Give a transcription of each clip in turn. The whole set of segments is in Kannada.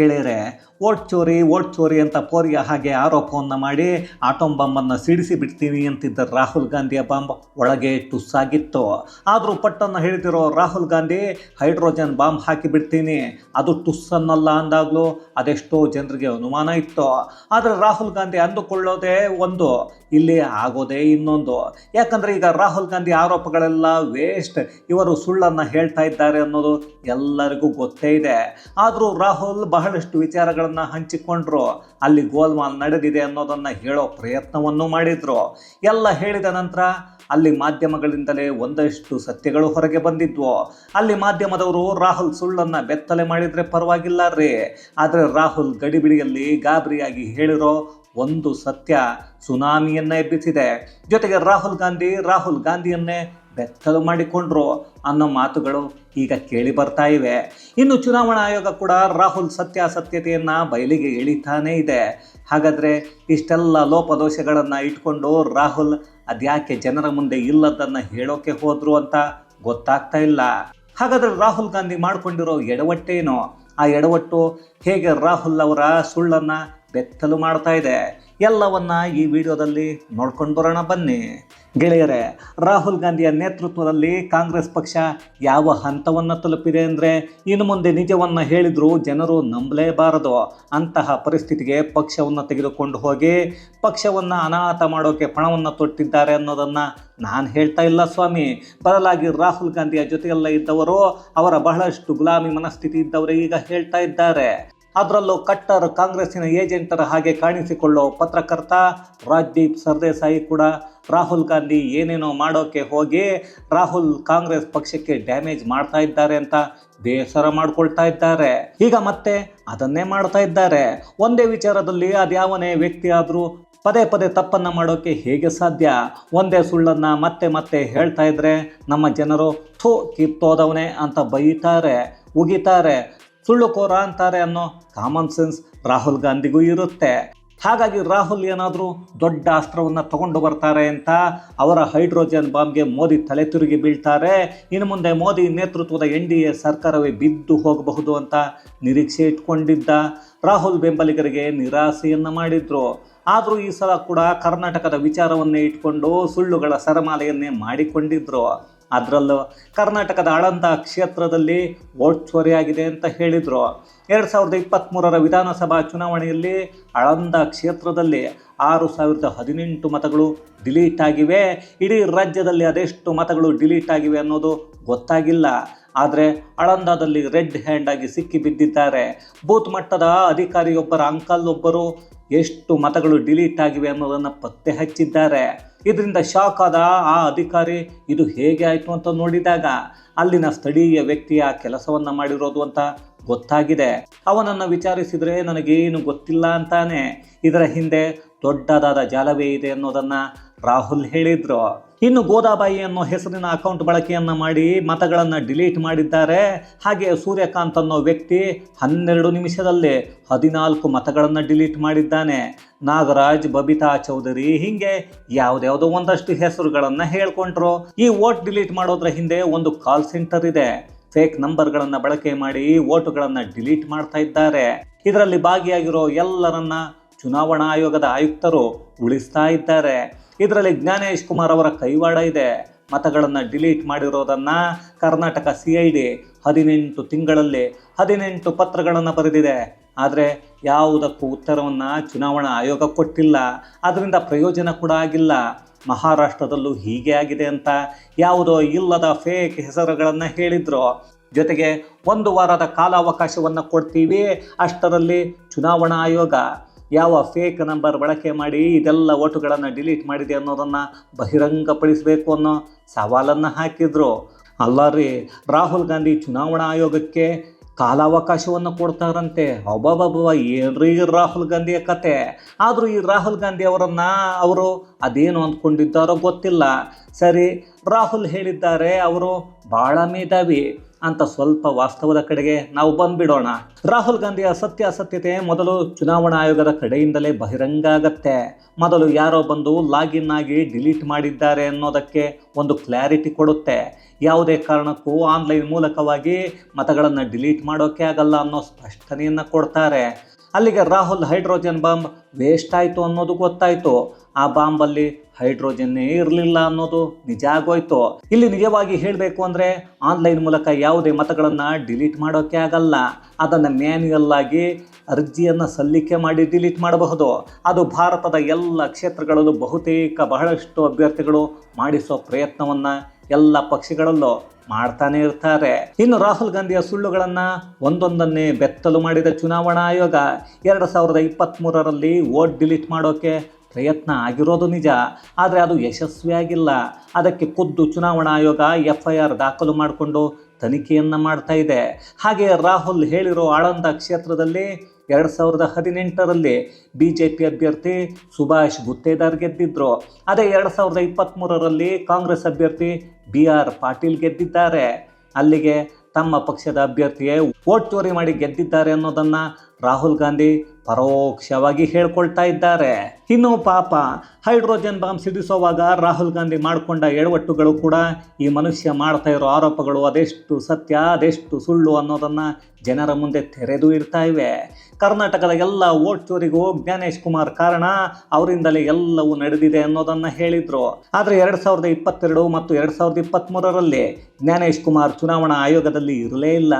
ಗೆಳೆಯರೇ, ಓಟ್ ಚೋರಿ ಓಟ್ ಚೋರಿ ಅಂತ ಪೋರಿಯ ಹಾಗೆ ಆರೋಪವನ್ನು ಮಾಡಿ ಆಟೋಮ್ ಬಾಂಬನ್ನು ಸಿಡಿಸಿ ಬಿಡ್ತೀನಿ ಅಂತಿದ್ದ ರಾಹುಲ್ ಗಾಂಧಿಯ ಬಾಂಬ್ ಒಳಗೆ ಟುಸ್ಸಾಗಿತ್ತು. ಆದರೂ ಪಟ್ಟನ್ನು ಹೇಳಿದಿರೋ ರಾಹುಲ್ ಗಾಂಧಿ, ಹೈಡ್ರೋಜನ್ ಬಾಂಬ್ ಹಾಕಿ ಬಿಡ್ತೀನಿ, ಅದು ಟುಸ್ಸನ್ನಲ್ಲ ಅಂದಾಗಲೂ ಅದೆಷ್ಟೋ ಜನರಿಗೆ ಅನುಮಾನ ಇತ್ತು. ಆದರೆ ರಾಹುಲ್ ಗಾಂಧಿ ಅಂದುಕೊಳ್ಳೋದೇ ಒಂದು, ಇಲ್ಲಿ ಆಗೋದೇ ಇನ್ನೊಂದು. ಯಾಕಂದರೆ ಈಗ ರಾಹುಲ್ ಗಾಂಧಿ ಆರೋಪಗಳೆಲ್ಲ ವೇಸ್ಟ್, ಇವರು ಸುಳ್ಳನ್ನು ಹೇಳ್ತಾ ಇದ್ದಾರೆ ಅನ್ನೋದು ಎಲ್ಲರಿಗೂ ಗೊತ್ತೇ ಇದೆ. ಆದರೂ ರಾಹುಲ್ ಬಹಳಷ್ಟು ವಿಚಾರಗಳನ್ನು ಹಂಚಿಕೊಂಡ್ರು. ಅಲ್ಲಿ ಗೋಲ್ಮಾಲ್ ನಡೆದಿದೆ ಅನ್ನೋದನ್ನು ಹೇಳೋ ಪ್ರಯತ್ನವನ್ನು ಮಾಡಿದ್ರು. ಎಲ್ಲ ಹೇಳಿದ ನಂತರ ಅಲ್ಲಿ ಮಾಧ್ಯಮಗಳಿಂದಲೇ ಒಂದಷ್ಟು ಸತ್ಯಗಳು ಹೊರಗೆ ಬಂದಿದ್ವು. ಅಲ್ಲಿ ಮಾಧ್ಯಮದವರು ರಾಹುಲ್ ಸುಳ್ಳನ್ನು ಬೆತ್ತಲೆ ಮಾಡಿದರೆ ಪರವಾಗಿಲ್ಲ ರೀ. ಆದರೆ ರಾಹುಲ್ ಗಡಿಬಿಡಿಯಲ್ಲಿ ಗಾಬರಿಯಾಗಿ ಹೇಳಿರೋ ಒಂದು ಸತ್ಯ ಸುನಾಮಿಯನ್ನ ಎಬ್ಬಿಸಿದೆ ಜೊತೆಗೆ ರಾಹುಲ್ ಗಾಂಧಿ ರಾಹುಲ್ ಗಾಂಧಿಯನ್ನೇ ಬೆತ್ತಲು ಮಾಡಿಕೊಂಡ್ರು ಅನ್ನೋ ಮಾತುಗಳು ಈಗ ಕೇಳಿ ಬರ್ತಾ ಇವೆ. ಇನ್ನು ಚುನಾವಣಾ ಆಯೋಗ ಕೂಡ ರಾಹುಲ್ ಸತ್ಯಾಸತ್ಯತೆಯನ್ನು ಬಯಲಿಗೆ ಎಳಿತಾನೇ ಇದೆ. ಹಾಗಾದರೆ ಇಷ್ಟೆಲ್ಲ ಲೋಪದೋಷಗಳನ್ನು ಇಟ್ಕೊಂಡು ರಾಹುಲ್ ಅದ್ಯಾಕೆ ಜನರ ಮುಂದೆ ಇಲ್ಲದನ್ನು ಹೇಳೋಕೆ ಹೋದ್ರು ಅಂತ ಗೊತ್ತಾಗ್ತಾ ಇಲ್ಲ. ಹಾಗಾದರೆ ರಾಹುಲ್ ಗಾಂಧಿ ಮಾಡಿಕೊಂಡಿರೋ ಎಡವಟ್ಟೇನು? ಆ ಎಡವಟ್ಟು ಹೇಗೆ ರಾಹುಲ್ ಅವರ ಸುಳ್ಳನ್ನು ಬೆತ್ತಲು ಮಾಡ್ತಾ ಇದೆ? ಎಲ್ಲವನ್ನ ಈ ವಿಡಿಯೋದಲ್ಲಿ ನೋಡ್ಕೊಂಡು ಬರೋಣ ಬನ್ನಿ. ಗೆಳೆಯರೇ, ರಾಹುಲ್ ಗಾಂಧಿಯ ನೇತೃತ್ವದಲ್ಲಿ ಕಾಂಗ್ರೆಸ್ ಪಕ್ಷ ಯಾವ ಹಂತವನ್ನು ತಲುಪಿದೆ ಅಂದರೆ ಇನ್ನು ಮುಂದೆ ನಿಜವನ್ನು ಹೇಳಿದರೂ ಜನರು ನಂಬಲೇಬಾರದು. ಅಂತಹ ಪರಿಸ್ಥಿತಿಗೆ ಪಕ್ಷವನ್ನು ತೆಗೆದುಕೊಂಡು ಹೋಗಿ ಪಕ್ಷವನ್ನು ಅನಾಥ ಮಾಡೋಕ್ಕೆ ಪಣವನ್ನು ತೊಟ್ಟಿದ್ದಾರೆ ಅನ್ನೋದನ್ನು ನಾನು ಹೇಳ್ತಾ ಇಲ್ಲ ಸ್ವಾಮಿ. ಬದಲಾಗಿ ರಾಹುಲ್ ಗಾಂಧಿಯ ಜೊತೆಯೆಲ್ಲ ಇದ್ದವರು ಅವರ ಬಹಳಷ್ಟು ಗುಲಾಮಿ ಮನಸ್ಥಿತಿ ಇದ್ದವರು ಈಗ ಹೇಳ್ತಾ ಇದ್ದಾರೆ. ಅದರಲ್ಲೂ ಕಟ್ಟರ್ ಕಾಂಗ್ರೆಸ್ಸಿನ ಏಜೆಂಟರ ಹಾಗೆ ಕಾಣಿಸಿಕೊಳ್ಳೋ ಪತ್ರಕರ್ತ ರಾಜ್ದೀಪ್ ಸರ್ದೇಸಾಯಿ ಕೂಡ ರಾಹುಲ್ ಗಾಂಧಿ ಏನೇನೋ ಮಾಡೋಕ್ಕೆ ಹೋಗಿ ರಾಹುಲ್ ಕಾಂಗ್ರೆಸ್ ಪಕ್ಷಕ್ಕೆ ಡ್ಯಾಮೇಜ್ ಮಾಡ್ತಾ ಇದ್ದಾರೆ ಅಂತ ಬೇಸರ ಮಾಡ್ಕೊಳ್ತಾ ಇದ್ದಾರೆ. ಈಗ ಮತ್ತೆ ಅದನ್ನೇ ಮಾಡ್ತಾ ಇದ್ದಾರೆ. ಒಂದೇ ವಿಚಾರದಲ್ಲಿ ಅದ್ಯಾವನೇ ವ್ಯಕ್ತಿ ಆದರೂ ಪದೇ ಪದೇ ತಪ್ಪನ್ನು ಮಾಡೋಕ್ಕೆ ಹೇಗೆ ಸಾಧ್ಯ? ಒಂದೇ ಸುಳ್ಳನ್ನು ಮತ್ತೆ ಮತ್ತೆ ಹೇಳ್ತಾ ಇದ್ರೆ ನಮ್ಮ ಜನರು ಥೂ ಕಿತ್ತೋದವನೇ ಅಂತ ಬೈತಾರೆ, ಉಗಿತಾರೆ. ಸುಳ್ಳುಕೋರ ಅಂತಾರೆ ಅನ್ನೋ ಕಾಮನ್ ಸೆನ್ಸ್ ರಾಹುಲ್ ಗಾಂಧಿಗೂ ಇರುತ್ತೆ. ಹಾಗಾಗಿ ರಾಹುಲ್ ಏನಾದರೂ ದೊಡ್ಡ ಅಸ್ತ್ರವನ್ನು ತಗೊಂಡು ಬರ್ತಾರೆ ಅಂತ ಅವರ ಹೈಡ್ರೋಜನ್ ಬಾಂಬ್ಗೆ ಮೋದಿ ತಲೆ ತಿರುಗಿ ಬೀಳ್ತಾರೆ. ಇನ್ನು ಮುಂದೆ ಮೋದಿ ನೇತೃತ್ವದ ಎನ್ ಡಿ ಎ ಸರ್ಕಾರವೇ ಬಿದ್ದು ಹೋಗಬಹುದು ಅಂತ ನಿರೀಕ್ಷೆ ಇಟ್ಕೊಂಡಿದ್ದ ರಾಹುಲ್ ಬೆಂಬಲಿಗರಿಗೆ ನಿರಾಸೆಯನ್ನು ಮಾಡಿದ್ರು. ಆದರೂ ಈ ಸಲ ಕೂಡ ಕರ್ನಾಟಕದ ವಿಚಾರವನ್ನೇ ಇಟ್ಕೊಂಡು ಸುಳ್ಳುಗಳ ಸರಮಾಲೆಯನ್ನೇ ಮಾಡಿಕೊಂಡಿದ್ರು. ಅದರಲ್ಲೂ ಕರ್ನಾಟಕದ ಆಳಂದ ಕ್ಷೇತ್ರದಲ್ಲಿ ವೋಟ್ ಚೋರಿಯಾಗಿದೆ ಅಂತ ಹೇಳಿದರು. ಎರಡು ಸಾವಿರದ ಇಪ್ಪತ್ತ್ಮೂರರ ವಿಧಾನಸಭಾ ಚುನಾವಣೆಯಲ್ಲಿ ಆಳಂದ ಕ್ಷೇತ್ರದಲ್ಲಿ ಆರು ಸಾವಿರದ ಹದಿನೆಂಟು ಮತಗಳು ಡಿಲೀಟ್ ಆಗಿವೆ. ಇಡೀ ರಾಜ್ಯದಲ್ಲಿ ಅದೆಷ್ಟು ಮತಗಳು ಡಿಲೀಟ್ ಆಗಿವೆ ಅನ್ನೋದು ಗೊತ್ತಾಗಿಲ್ಲ. ಆದರೆ ಅಳಂದದಲ್ಲಿ ರೆಡ್ ಹ್ಯಾಂಡ್ ಆಗಿ ಸಿಕ್ಕಿ ಬಿದ್ದಿದ್ದಾರೆ. ಬೂತ್ ಮಟ್ಟದ ಅಧಿಕಾರಿಯೊಬ್ಬರ ಅಂಕಲ್ ಒಬ್ಬರು ಎಷ್ಟು ಮತಗಳು ಡಿಲೀಟ್ ಆಗಿವೆ ಅನ್ನೋದನ್ನು ಪತ್ತೆ ಹಚ್ಚಿದ್ದಾರೆ. ಇದರಿಂದ ಶಾಕ್ ಆದ ಆ ಅಧಿಕಾರಿ, ಇದು ಹೇಗೆ ಆಯಿತು ಅಂತ ನೋಡಿದಾಗ, ಅಲ್ಲಿನ ಸ್ಥಳೀಯ ವ್ಯಕ್ತಿಯ ಕೆಲಸವನ್ನು ಮಾಡಿರೋದು ಅಂತ ಗೊತ್ತಾಗಿದೆ. ಅವನನ್ನು ವಿಚಾರಿಸಿದರೆ ನನಗೇನು ಗೊತ್ತಿಲ್ಲ ಅಂತಾನೆ. ಇದರ ಹಿಂದೆ ದೊಡ್ಡದಾದ ಜಾಲವೇ ಇದೆ ಅನ್ನೋದನ್ನು ರಾಹುಲ್ ಹೇಳಿದ್ರು. ಇನ್ನು ಗೋದಾಬಾಯಿ ಅನ್ನೋ ಹೆಸರಿನ ಅಕೌಂಟ್ ಬಳಕೆಯನ್ನು ಮಾಡಿ ಮತಗಳನ್ನು ಡಿಲೀಟ್ ಮಾಡಿದ್ದಾರೆ. ಹಾಗೆ ಸೂರ್ಯಕಾಂತ್ ಅನ್ನೋ ವ್ಯಕ್ತಿ ಹನ್ನೆರಡು ನಿಮಿಷದಲ್ಲಿ ಹದಿನಾಲ್ಕು ಮತಗಳನ್ನು ಡಿಲೀಟ್ ಮಾಡಿದ್ದಾನೆ. ನಾಗರಾಜ್, ಬಬಿತಾ ಚೌಧರಿ ಹೀಗೆ ಯಾವುದ್ಯಾವುದೋ ಒಂದಷ್ಟು ಹೆಸರುಗಳನ್ನು ಹೇಳ್ಕೊಂಡ್ರು. ಈ ವೋಟ್ ಡಿಲೀಟ್ ಮಾಡೋದ್ರ ಹಿಂದೆ ಒಂದು ಕಾಲ್ ಸೆಂಟರ್ ಇದೆ. ಫೇಕ್ ನಂಬರ್ಗಳನ್ನು ಬಳಕೆ ಮಾಡಿ ವೋಟುಗಳನ್ನು ಡಿಲೀಟ್ ಮಾಡ್ತಾ ಇದ್ದಾರೆ. ಇದರಲ್ಲಿ ಭಾಗಿಯಾಗಿರೋ ಎಲ್ಲರನ್ನ ಚುನಾವಣಾ ಆಯೋಗದ ಆಯುಕ್ತರು ಉಳಿಸ್ತಾ ಇದ್ದಾರೆ. ಇದರಲ್ಲಿ ಜ್ಞಾನೇಶ್ ಕುಮಾರ್ ಅವರ ಕೈವಾಡ ಇದೆ. ಮತಗಳನ್ನು ಡಿಲೀಟ್ ಮಾಡಿರೋದನ್ನು ಕರ್ನಾಟಕ ಸಿ ಐ ಡಿ ಹದಿನೆಂಟು ತಿಂಗಳಲ್ಲಿ ಹದಿನೆಂಟು ಪತ್ರಗಳನ್ನು ಬರೆದಿದೆ. ಆದರೆ ಯಾವುದಕ್ಕೂ ಉತ್ತರವನ್ನು ಚುನಾವಣಾ ಆಯೋಗ ಕೊಟ್ಟಿಲ್ಲ. ಅದರಿಂದ ಪ್ರಯೋಜನ ಕೂಡ ಆಗಿಲ್ಲ. ಮಹಾರಾಷ್ಟ್ರದಲ್ಲೂ ಹೀಗೆ ಆಗಿದೆ ಅಂತ ಯಾವುದೋ ಇಲ್ಲದ ಫೇಕ್ ಹೆಸರುಗಳನ್ನು ಹೇಳಿದ್ರು. ಜೊತೆಗೆ ಒಂದು ವಾರದ ಕಾಲಾವಕಾಶವನ್ನು ಕೊಡ್ತೀವಿ. ಅಷ್ಟರಲ್ಲಿ ಚುನಾವಣಾ ಆಯೋಗ ಯಾವ ಫೇಕ್ ನಂಬರ್ ಬಳಕೆ ಮಾಡಿ ಇದೆಲ್ಲ ಓಟುಗಳನ್ನು ಡಿಲೀಟ್ ಮಾಡಿದೆ ಅನ್ನೋದನ್ನು ಬಹಿರಂಗಪಡಿಸಬೇಕು ಅನ್ನೋ ಸವಾಲನ್ನು ಹಾಕಿದರು. ಅಲ್ಲ ರೀ, ರಾಹುಲ್ ಗಾಂಧಿ ಚುನಾವಣಾ ಆಯೋಗಕ್ಕೆ ಕಾಲಾವಕಾಶವನ್ನು ಕೊಡ್ತಾರಂತೆ. ಒಬ್ಬೊಬ್ಬ ಏನ್ರಿ ರಾಹುಲ್ ಗಾಂಧಿಯ ಕತೆ? ಆದರೂ ಈ ರಾಹುಲ್ ಗಾಂಧಿ ಅವರನ್ನು ಅವರು ಅದೇನು ಅಂದ್ಕೊಂಡಿದ್ದಾರೋ ಗೊತ್ತಿಲ್ಲ. ಸರಿ, ರಾಹುಲ್ ಹೇಳಿದ್ದಾರೆ, ಅವರು ಭಾಳ ಮೇಧಾವಿ. ಅಂತ ಸ್ವಲ್ಪ ವಾಸ್ತವದ ಕಡೆಗೆ ನಾವು ಬಂದ್ಬಿಡೋಣ. ರಾಹುಲ್ ಗಾಂಧಿಯ ಸತ್ಯಾಸತ್ಯತೆ ಮೊದಲು ಚುನಾವಣಾ ಆಯೋಗದ ಕಡೆಯಿಂದಲೇ ಬಹಿರಂಗ ಆಗತ್ತೆ. ಮೊದಲು ಯಾರೋ ಬಂದು ಲಾಗಿನ್ ಆಗಿ ಡಿಲೀಟ್ ಮಾಡಿದ್ದಾರೆ ಅನ್ನೋದಕ್ಕೆ ಒಂದು ಕ್ಲಾರಿಟಿ ಕೊಡುತ್ತೆ. ಯಾವುದೇ ಕಾರಣಕ್ಕೂ ಆನ್ಲೈನ್ ಮೂಲಕವಾಗಿ ಮತಗಳನ್ನು ಡಿಲೀಟ್ ಮಾಡೋಕೆ ಆಗಲ್ಲ ಅನ್ನೋ ಸ್ಪಷ್ಟನೆಯನ್ನು ಕೊಡ್ತಾರೆ. ಅಲ್ಲಿಗೆ ರಾಹುಲ್ ಹೈಡ್ರೋಜನ್ ಬಾಂಬ್ ವೇಸ್ಟ್ ಆಯಿತು ಅನ್ನೋದು ಗೊತ್ತಾಯಿತು. ಆ ಬಾಂಬಲ್ಲಿ ಹೈಡ್ರೋಜನ್ನೇ ಇರಲಿಲ್ಲ ಅನ್ನೋದು ನಿಜ ಆಗೋಯ್ತು. ಇಲ್ಲಿ ನಿಜವಾಗಿ ಹೇಳಬೇಕು ಅಂದರೆ ಆನ್ಲೈನ್ ಮೂಲಕ ಯಾವುದೇ ಮತಗಳನ್ನು ಡಿಲೀಟ್ ಮಾಡೋಕ್ಕೆ ಆಗಲ್ಲ. ಅದನ್ನು ಮ್ಯಾನ್ಯುಯಲ್ ಆಗಿ ಅರ್ಜಿಯನ್ನು ಸಲ್ಲಿಕೆ ಮಾಡಿ ಡಿಲೀಟ್ ಮಾಡಬಹುದು. ಅದು ಭಾರತದ ಎಲ್ಲ ಕ್ಷೇತ್ರಗಳಲ್ಲೂ ಬಹುತೇಕ ಬಹಳಷ್ಟು ಅಭ್ಯರ್ಥಿಗಳು ಮಾಡಿಸೋ ಪ್ರಯತ್ನವನ್ನು ಎಲ್ಲ ಪಕ್ಷಗಳಲ್ಲೂ ಮಾಡ್ತಾನೆ ಇರ್ತಾರೆ. ಇನ್ನು ರಾಹುಲ್ ಗಾಂಧಿಯ ಸುಳ್ಳುಗಳನ್ನು ಒಂದೊಂದನ್ನೇ ಬೆತ್ತಲು ಮಾಡಿದ ಚುನಾವಣಾ ಆಯೋಗ ಎರಡು ಸಾವಿರದ ಇಪ್ಪತ್ತ್ಮೂರರಲ್ಲಿ ವೋಟ್ ಡಿಲೀಟ್ ಮಾಡೋಕೆ ಪ್ರಯತ್ನ ಆಗಿರೋದು ನಿಜ. ಆದರೆ ಅದು ಯಶಸ್ವಿಯಾಗಿಲ್ಲ. ಅದಕ್ಕೆ ಖುದ್ದು ಚುನಾವಣಾ ಆಯೋಗ ಎಫ್ ಐ ಆರ್ ದಾಖಲು ಮಾಡಿಕೊಂಡು ತನಿಖೆಯನ್ನು ಮಾಡ್ತಾ ಇದೆ. ಹಾಗೆ ರಾಹುಲ್ ಹೇಳಿರೋ ಆಳಂದ ಕ್ಷೇತ್ರದಲ್ಲಿ ಎರಡು ಸಾವಿರದ ಹದಿನೆಂಟರಲ್ಲಿ ಬಿ ಜೆ ಪಿ ಅಭ್ಯರ್ಥಿ ಸುಭಾಷ್ ಗುತ್ತೇದಾರ್ ಗೆದ್ದಿದ್ರು. ಅದೇ ಎರಡು ಸಾವಿರದ ಇಪ್ಪತ್ತ್ಮೂರರಲ್ಲಿ ಕಾಂಗ್ರೆಸ್ ಅಭ್ಯರ್ಥಿ ಬಿ ಆರ್ ಪಾಟೀಲ್ ಗೆದ್ದಿದ್ದಾರೆ. ಅಲ್ಲಿಗೆ ತಮ್ಮ ಪಕ್ಷದ ಅಭ್ಯರ್ಥಿಯೇ ವೋಟ್ ಚೋರಿ ಮಾಡಿ ಗೆದ್ದಿದ್ದಾರೆ ಅನ್ನೋದನ್ನು ರಾಹುಲ್ ಗಾಂಧಿ ಪರೋಕ್ಷವಾಗಿ ಹೇಳ್ಕೊಳ್ತಾ ಇದ್ದಾರೆ. ಇನ್ನು ಪಾಪ, ಹೈಡ್ರೋಜನ್ ಬಾಂಬ್ ಸಿಡಿಸುವಾಗ ರಾಹುಲ್ ಗಾಂಧಿ ಮಾಡಿಕೊಂಡ ಎಡವಟ್ಟುಗಳು ಕೂಡ ಈ ಮನುಷ್ಯ ಮಾಡ್ತಾ ಇರೋ ಆರೋಪಗಳು ಅದೆಷ್ಟು ಸತ್ಯ, ಅದೆಷ್ಟು ಸುಳ್ಳು ಅನ್ನೋದನ್ನು ಜನರ ಮುಂದೆ ತೆರೆದು ಇಡ್ತಾ ಇವೆ. ಕರ್ನಾಟಕದ ಎಲ್ಲ ಓಟ್ ಚೋರಿಗೂ ಜ್ಞಾನೇಶ್ ಕುಮಾರ್ ಕಾರಣ ಅವರಿಂದಲೇ ಎಲ್ಲವೂ ನಡೆದಿದೆ ಅನ್ನೋದನ್ನು ಹೇಳಿದರು. ಆದರೆ ಎರಡು ಸಾವಿರದ ಇಪ್ಪತ್ತೆರಡು ಮತ್ತು ಎರಡು ಸಾವಿರದ ಇಪ್ಪತ್ತ್ಮೂರರಲ್ಲಿ ಜ್ಞಾನೇಶ್ ಕುಮಾರ್ ಚುನಾವಣಾ ಆಯೋಗದಲ್ಲಿ ಇರಲೇ ಇಲ್ಲ.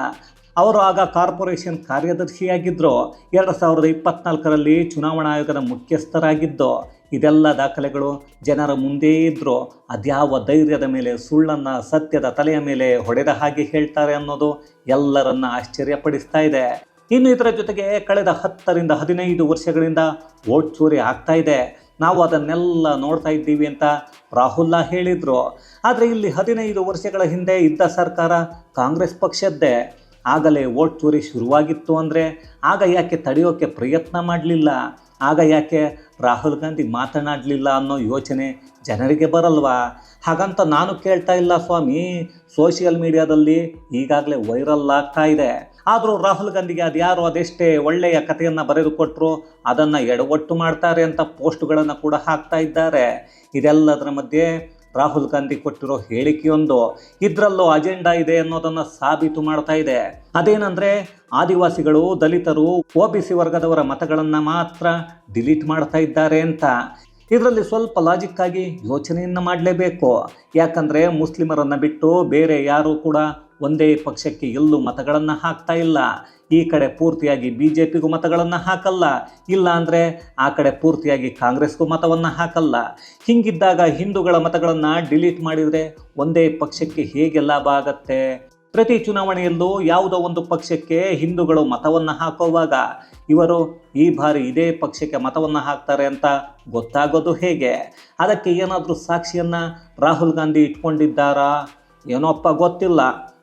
ಅವರು ಆಗ ಕಾರ್ಪೊರೇಷನ್ ಕಾರ್ಯದರ್ಶಿಯಾಗಿದ್ದರು ಎರಡು ಸಾವಿರದ ಇಪ್ಪತ್ನಾಲ್ಕರಲ್ಲಿ ಚುನಾವಣಾ ಆಯೋಗದ ಮುಖ್ಯಸ್ಥರಾಗಿದ್ದು, ಇದೆಲ್ಲ ದಾಖಲೆಗಳು ಜನರ ಮುಂದೆ ಇದ್ದರು ಅದ್ಯಾವ ಧೈರ್ಯದ ಮೇಲೆ ಸುಳ್ಳನ್ನು ಸತ್ಯದ ತಲೆಯ ಮೇಲೆ ಹೊಡೆದ ಹಾಗೆ ಹೇಳ್ತಾರೆ ಅನ್ನೋದು ಎಲ್ಲರನ್ನ ಆಶ್ಚರ್ಯಪಡಿಸ್ತಾ ಇದೆ. ಇನ್ನು ಇದರ ಜೊತೆಗೆ ಕಳೆದ ಹತ್ತರಿಂದ ಹದಿನೈದು ವರ್ಷಗಳಿಂದ ವೋಟ್ ಚೋರಿ ಆಗ್ತಾ ಇದೆ. ನಾವು ಅದನ್ನೆಲ್ಲ ನೋಡ್ತಾ ಇದ್ದೀವಿ ಅಂತ ರಾಹುಲ್ಲ ಹೇಳಿದರು. ಆದರೆ ಇಲ್ಲಿ ಹದಿನೈದು ವರ್ಷಗಳ ಹಿಂದೆ ಇದ್ದ ಸರ್ಕಾರ ಕಾಂಗ್ರೆಸ್ ಪಕ್ಷದ್ದೇ. ಆಗಲೇ ವೋಟ್ ಚೋರಿ ಶುರುವಾಗಿತ್ತು ಅಂದರೆ ಆಗ ಯಾಕೆ ತಡೆಯೋಕ್ಕೆ ಪ್ರಯತ್ನ ಮಾಡಲಿಲ್ಲ? ಆಗ ಯಾಕೆ ರಾಹುಲ್ ಗಾಂಧಿ ಮಾತನಾಡಲಿಲ್ಲ ಅನ್ನೋ ಯೋಚನೆ ಜನರಿಗೆ ಬರಲ್ವಾ? ಹಾಗಂತ ನಾನು ಕೇಳ್ತಾ ಇಲ್ಲ ಸ್ವಾಮಿ. ಸೋಷಿಯಲ್ ಮೀಡಿಯಾದಲ್ಲಿ ಈಗಾಗಲೇ ವೈರಲ್ ಆಗ್ತಾ ಇದೆ. ಆದರೂ ರಾಹುಲ್ ಗಾಂಧಿಗೆ ಅದ್ಯಾರು ಅದೆಷ್ಟೇ ಒಳ್ಳೆಯ ಕಥೆಯನ್ನು ಬರೆದುಕೊಟ್ರು ಅದನ್ನು ಎಡವಟ್ಟು ಮಾಡ್ತಾರೆ ಅಂತ ಪೋಸ್ಟ್ಗಳನ್ನು ಕೂಡ ಹಾಕ್ತಾ ಇದ್ದಾರೆ. ಇದೆಲ್ಲದರ ಮಧ್ಯೆ ರಾಹುಲ್ ಗಾಂಧಿ ಕೊಟ್ಟಿರೋ ಹೇಳಿಕೆಯೊಂದು ಇದರಲ್ಲೂ ಅಜೆಂಡಾ ಇದೆ ಅನ್ನೋದನ್ನು ಸಾಬೀತು ಮಾಡ್ತಾ ಇದೆ. ಅದೇನಂದ್ರೆ ಆದಿವಾಸಿಗಳು, ದಲಿತರು, ಒ ಬಿ ಸಿ ವರ್ಗದವರ ಮತಗಳನ್ನು ಮಾತ್ರ ಡಿಲೀಟ್ ಮಾಡ್ತಾ ಇದ್ದಾರೆ ಅಂತ. ಇದರಲ್ಲಿ ಸ್ವಲ್ಪ ಲಾಜಿಕ್ ಆಗಿ ಯೋಚನೆಯನ್ನು ಮಾಡಲೇಬೇಕು. ಯಾಕಂದರೆ ಮುಸ್ಲಿಮರನ್ನು ಬಿಟ್ಟು ಬೇರೆ ಯಾರೂ ಕೂಡ ಒಂದೇ ಪಕ್ಷಕ್ಕೆ ಎಲ್ಲೂ ಮತಗಳನ್ನು ಹಾಕ್ತಾ ಇಲ್ಲ. ಈ ಕಡೆ ಪೂರ್ತಿಯಾಗಿ ಬಿ ಜೆ ಪಿಗೂ ಮತಗಳನ್ನು ಹಾಕಲ್ಲ. ಇಲ್ಲ ಅಂದರೆ ಆ ಕಡೆ ಪೂರ್ತಿಯಾಗಿ ಕಾಂಗ್ರೆಸ್ಗೂ ಮತವನ್ನು ಹಾಕಲ್ಲ. ಹಿಂಗಿದ್ದಾಗ ಹಿಂದೂಗಳ ಮತಗಳನ್ನು ಡಿಲೀಟ್ ಮಾಡಿದರೆ ಒಂದೇ ಪಕ್ಷಕ್ಕೆ ಹೇಗೆ ಲಾಭ ಆಗತ್ತೆ? ಪ್ರತಿ ಚುನಾವಣೆಯಲ್ಲೂ ಯಾವುದೋ ಒಂದು ಪಕ್ಷಕ್ಕೆ ಹಿಂದೂಗಳು ಮತವನ್ನು ಹಾಕುವಾಗ ಇವರು ಈ ಬಾರಿ ಇದೇ ಪಕ್ಷಕ್ಕೆ ಮತವನ್ನು ಹಾಕ್ತಾರೆ ಅಂತ ಗೊತ್ತಾಗೋದು ಹೇಗೆ? ಅದಕ್ಕೆ ಏನಾದರೂ ಸಾಕ್ಷಿಯನ್ನು ರಾಹುಲ್ ಗಾಂಧಿ ಇಟ್ಕೊಂಡಿದ್ದಾರಾ? ಏನೋಪ್ಪ ಗೊತ್ತಿಲ್ಲ.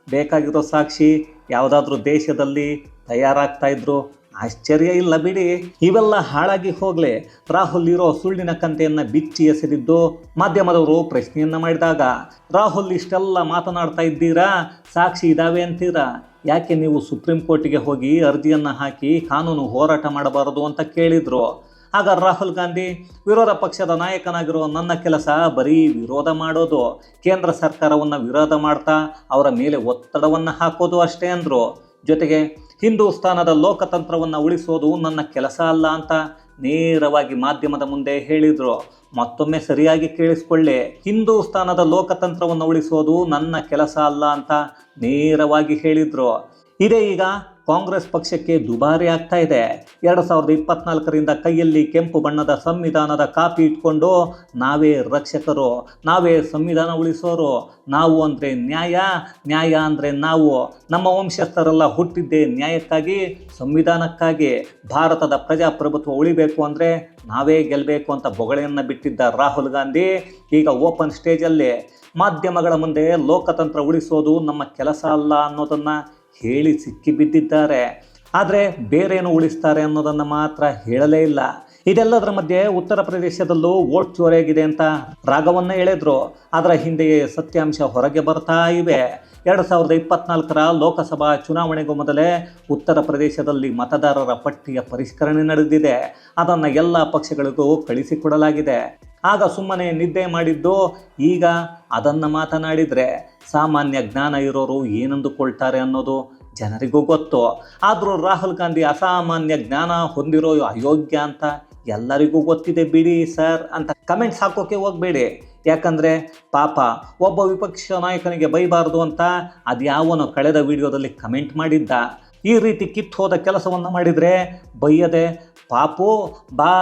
ಬೇಕಾಗಿರೋ ಸಾಕ್ಷಿ ಯಾವುದಾದ್ರೂ ದೇಶದಲ್ಲಿ ತಯಾರಾಗ್ತಾ ಇದ್ರು? ಆಶ್ಚರ್ಯ ಇಲ್ಲ ಬಿಡಿ. ಇವೆಲ್ಲ ಹಾಳಾಗಿ ಹೋಗ್ಲೆ ರಾಹುಲ್ ಇರೋ ಸುಳ್ಳಿನ ಕಂತೆಯನ್ನ ಬಿಚ್ಚಿ ಎಸೆದಿದ್ದು ಮಾಧ್ಯಮದವರು ಪ್ರಶ್ನೆಯನ್ನ ಮಾಡಿದಾಗ, ರಾಹುಲ್, ಇಷ್ಟೆಲ್ಲ ಮಾತನಾಡ್ತಾ ಇದ್ದೀರಾ? ಸಾಕ್ಷಿ ಇದಾವೆ ಅಂತೀರಾ? ಯಾಕೆ ನೀವು ಸುಪ್ರೀಂ ಕೋರ್ಟಿಗೆ ಹೋಗಿ ಅರ್ಜಿಯನ್ನು ಹಾಕಿ ಕಾನೂನು ಹೋರಾಟ ಮಾಡಬಾರದು? ಅಂತ ಕೇಳಿದ್ರು. ಆಗ ರಾಹುಲ್ ಗಾಂಧಿ ವಿರೋಧ ಪಕ್ಷದ ನಾಯಕನಾಗಿರೋ ನನ್ನ ಕೆಲಸ ಬರೀ ವಿರೋಧ ಮಾಡೋದು. ಕೇಂದ್ರ ಸರ್ಕಾರವನ್ನು ವಿರೋಧ ಮಾಡ್ತಾ ಅವರ ಮೇಲೆ ಒತ್ತಡವನ್ನು ಹಾಕೋದು ಅಷ್ಟೇ ಅಂದರು. ಜೊತೆಗೆ ಹಿಂದೂಸ್ತಾನದ ಲೋಕತಂತ್ರವನ್ನು ಉಳಿಸೋದು ನನ್ನ ಕೆಲಸ ಅಲ್ಲ ಅಂತ ನೇರವಾಗಿ ಮಾಧ್ಯಮದ ಮುಂದೆ ಹೇಳಿದರು. ಮತ್ತೊಮ್ಮೆ ಸರಿಯಾಗಿ ಕೇಳಿಸ್ಕೊಳ್ಳಿ. ಹಿಂದೂಸ್ತಾನದ ಲೋಕತಂತ್ರವನ್ನು ಉಳಿಸೋದು ನನ್ನ ಕೆಲಸ ಅಲ್ಲ ಅಂತ ನೇರವಾಗಿ ಹೇಳಿದರು. ಇದೇ ಈಗ ಕಾಂಗ್ರೆಸ್ ಪಕ್ಷಕ್ಕೆ ದುಬಾರಿ ಆಗ್ತಾ ಇದೆ. ಎರಡು ಸಾವಿರದ ಇಪ್ಪತ್ನಾಲ್ಕರಿಂದ ಕೈಯಲ್ಲಿ ಕೆಂಪು ಬಣ್ಣದ ಸಂವಿಧಾನದ ಕಾಪಿ ಇಟ್ಕೊಂಡು ನಾವೇ ರಕ್ಷಕರು, ನಾವೇ ಸಂವಿಧಾನ ಉಳಿಸೋರು. ನಾವು ಅಂದರೆ ನ್ಯಾಯ ನ್ಯಾಯ ಅಂದರೆ ನಾವು. ನಮ್ಮ ವಂಶಸ್ಥರೆಲ್ಲ ಹುಟ್ಟಿದ್ದೇ ನ್ಯಾಯಕ್ಕಾಗಿ, ಸಂವಿಧಾನಕ್ಕಾಗಿ. ಭಾರತದ ಪ್ರಜಾಪ್ರಭುತ್ವ ಉಳಿಬೇಕು ಅಂದರೆ ನಾವೇ ಗೆಲ್ಲಬೇಕು ಅಂತ ಬೊಗಳೆಯನ್ನು ಬಿಟ್ಟಿದ್ದ ರಾಹುಲ್ ಗಾಂಧಿ ಈಗ ಓಪನ್ ಸ್ಟೇಜಲ್ಲಿ. ಮಾಧ್ಯಮಗಳ ಮುಂದೆ ಲೋಕತಂತ್ರ ಉಳಿಸೋದು ನಮ್ಮ ಕೆಲಸ ಅಲ್ಲ ಅನ್ನೋದನ್ನು ಹೇಳಿ ಸಿಕ್ಕಿಬಿದ್ದಿದ್ದಾರೆ. ಆದರೆ ಬೇರೇನು ಉಳಿಸ್ತಾರೆ ಅನ್ನೋದನ್ನು ಮಾತ್ರ ಹೇಳಲೇ ಇಲ್ಲ. ಇದೆಲ್ಲದರ ಮಧ್ಯೆ ಉತ್ತರ ಪ್ರದೇಶದಲ್ಲೂ ವೋಟ್ ಚೋರೆಯಾಗಿದೆ ಅಂತ ರಾಗವನ್ನು ಎಳೆದ್ರು ಅದರ ಹಿಂದೆಯೇ ಸತ್ಯಾಂಶ ಹೊರಗೆ ಬರ್ತಾ ಇವೆ. ಎರಡು ಸಾವಿರದ ಇಪ್ಪತ್ನಾಲ್ಕರ ಲೋಕಸಭಾ ಚುನಾವಣೆಗೂ ಮೊದಲೇ ಉತ್ತರ ಪ್ರದೇಶದಲ್ಲಿ ಮತದಾರರ ಪಟ್ಟಿಯ ಪರಿಷ್ಕರಣೆ ನಡೆದಿದೆ. ಅದನ್ನು ಎಲ್ಲ ಪಕ್ಷಗಳಿಗೂ ಕಳಿಸಿಕೊಡಲಾಗಿದೆ. ಆಗ ಸುಮ್ಮನೆ ನಿದ್ದೆ ಮಾಡಿದ್ದು. ಈಗ ಅದನ್ನು ಮಾತನಾಡಿದರೆ ಸಾಮಾನ್ಯ ಜ್ಞಾನ ಇರೋರು ಏನಂದುಕೊಳ್ತಾರೆ ಅನ್ನೋದು ಜನರಿಗೂ ಗೊತ್ತು. ಆದರೂ ರಾಹುಲ್ ಗಾಂಧಿ ಅಸಾಮಾನ್ಯ ಜ್ಞಾನ ಹೊಂದಿರೋ ಅಯೋಗ್ಯ ಅಂತ ಎಲ್ಲರಿಗೂ ಗೊತ್ತಿದೆ ಬಿಡಿ ಸರ್ ಅಂತ ಕಮೆಂಟ್ಸ್ ಹಾಕೋಕೆ ಹೋಗಬೇಡಿ. ಯಾಕಂದರೆ ಪಾಪ ಒಬ್ಬ ವಿಪಕ್ಷ ನಾಯಕನಿಗೆ ಬೈಬಾರ್ದು ಅಂತ ಅದ್ಯಾವನು ಕಳೆದ ವಿಡಿಯೋದಲ್ಲಿ ಕಮೆಂಟ್ ಮಾಡಿದ್ದ. ಈ ರೀತಿ ಕಿತ್ತು ಹೋದ ಕೆಲಸವನ್ನು ಮಾಡಿದರೆ ಬೈಯದೆ, ಪಾಪು, ಬಾ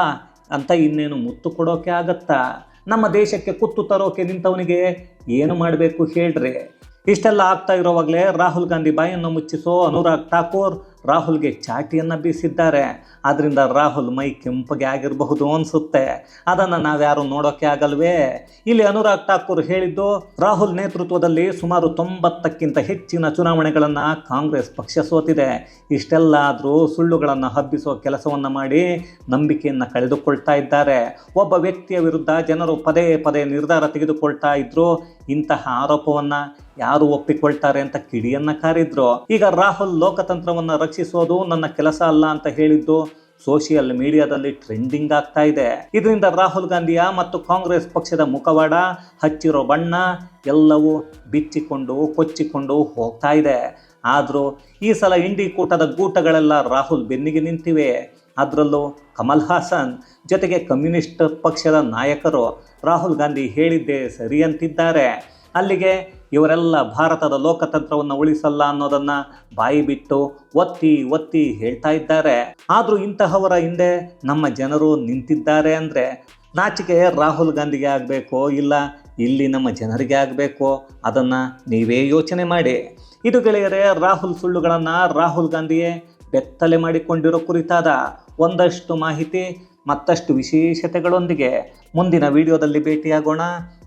ಅಂತ ಇನ್ನೇನು ಮುತ್ತು ಕೊಡೋಕೆ ಆಗತ್ತಾ? ನಮ್ಮ ದೇಶಕ್ಕೆ ಕುತ್ತು ತರೋಕೆ ನಿಂತವನಿಗೆ ಏನು ಮಾಡಬೇಕು ಹೇಳ್ರಿ? ಇಷ್ಟೆಲ್ಲ ಆಗ್ತಾ ಇರೋವಾಗಲೇ ರಾಹುಲ್ ಗಾಂಧಿ ಬಾಯನ್ನು ಮುಚ್ಚಿಸೋ ಅನುರಾಗ್ ಠಾಕೂರ್ ರಾಹುಲ್ಗೆ ಚಾಟಿಯನ್ನು ಬೀಸಿದ್ದಾರೆ. ಆದ್ದರಿಂದ ರಾಹುಲ್ ಮೈ ಕೆಂಪಗೆ ಆಗಿರಬಹುದು ಅನಿಸುತ್ತೆ. ಅದನ್ನು ನಾವ್ಯಾರು ನೋಡೋಕೆ ಆಗಲ್ವೇ? ಇಲ್ಲಿ ಅನುರಾಗ್ ಠಾಕೂರ್ ಹೇಳಿದ್ದು, ರಾಹುಲ್ ನೇತೃತ್ವದಲ್ಲಿ ಸುಮಾರು ತೊಂಬತ್ತಕ್ಕಿಂತ ಹೆಚ್ಚಿನ ಚುನಾವಣೆಗಳನ್ನು ಕಾಂಗ್ರೆಸ್ ಪಕ್ಷ ಸೋತಿದೆ. ಇಷ್ಟೆಲ್ಲ ಆದರೂ ಸುಳ್ಳುಗಳನ್ನು ಹಬ್ಬಿಸೋ ಕೆಲಸವನ್ನು ಮಾಡಿ ನಂಬಿಕೆಯನ್ನು ಕಳೆದುಕೊಳ್ತಾ ಇದ್ದಾರೆ. ಒಬ್ಬ ವ್ಯಕ್ತಿಯ ವಿರುದ್ಧ ಜನರು ಪದೇ ಪದೇ ನಿರ್ಧಾರ ತೆಗೆದುಕೊಳ್ತಾ ಇದ್ರು. ಇಂತಹ ಆರೋಪವನ್ನು ಯಾರು ಒಪ್ಪಿಕೊಳ್ತಾರೆ ಅಂತ ಕಿಡಿಯನ್ನ ಕಾರಿದ್ರು. ಈಗ ರಾಹುಲ್ ಲೋಕತಂತ್ರವನ್ನ ರಕ್ಷಿಸೋದು ನನ್ನ ಕೆಲಸ ಅಲ್ಲ ಅಂತ ಹೇಳಿದ್ದು ಸೋಷಿಯಲ್ ಮೀಡಿಯಾದಲ್ಲಿ ಟ್ರೆಂಡಿಂಗ್ ಆಗ್ತಾ ಇದೆ. ಇದರಿಂದ ರಾಹುಲ್ ಗಾಂಧಿಯ ಮತ್ತು ಕಾಂಗ್ರೆಸ್ ಪಕ್ಷದ ಮುಖವಾಡ, ಹಚ್ಚಿರೋ ಬಣ್ಣ ಎಲ್ಲವೂ ಬಿಚ್ಚಿಕೊಂಡು, ಕೊಚ್ಚಿಕೊಂಡು ಹೋಗ್ತಾ ಇದೆ. ಆದರೂ ಈ ಸಲ ಇಂಡಿ ಕೂಟದ ಗೂಟಗಳೆಲ್ಲ ರಾಹುಲ್ ಬೆನ್ನಿಗೆ ನಿಂತಿವೆ. ಅದರಲ್ಲೂ ಕಮಲ್ ಹಾಸನ್ ಜೊತೆಗೆ ಕಮ್ಯುನಿಸ್ಟ್ ಪಕ್ಷದ ನಾಯಕರು ರಾಹುಲ್ ಗಾಂಧಿ ಹೇಳಿದ್ದೇ ಸರಿ ಅಂತಿದ್ದಾರೆ. ಅಲ್ಲಿಗೆ ಇವರೆಲ್ಲ ಭಾರತದ ಲೋಕತಂತ್ರವನ್ನು ಉಳಿಸಲ್ಲ ಅನ್ನೋದನ್ನು ಬಾಯಿ ಬಿಟ್ಟು ಒತ್ತಿ ಒತ್ತಿ ಹೇಳ್ತಾ ಇದ್ದಾರೆ. ಆದರೂ ಇಂತಹವರ ಹಿಂದೆ ನಮ್ಮ ಜನರು ನಿಂತಿದ್ದಾರೆ ಅಂದರೆ ನಾಚಿಕೆ ರಾಹುಲ್ ಗಾಂಧಿಗೆ ಆಗಬೇಕು ಇಲ್ಲ ಇಲ್ಲಿ ನಮ್ಮ ಜನರಿಗೆ ಆಗಬೇಕು ಅದನ್ನು ನೀವೇ ಯೋಚನೆ ಮಾಡಿ. ಇದು ಗೆಳೆಯರೆ, ರಾಹುಲ್ ಸುಳ್ಳುಗಳನ್ನು ರಾಹುಲ್ ಗಾಂಧಿಯೇ ಬೆತ್ತಲೆ ಮಾಡಿಕೊಂಡಿರೋ ಕುರಿತಾದ ಒಂದಷ್ಟು ಮಾಹಿತಿ, ಮತ್ತಷ್ಟು ವಿಶೇಷತೆಗಳೊಂದಿಗೆ ಮುಂದಿನ ವಿಡಿಯೋದಲ್ಲಿ ಭೇಟಿಯಾಗೋಣ.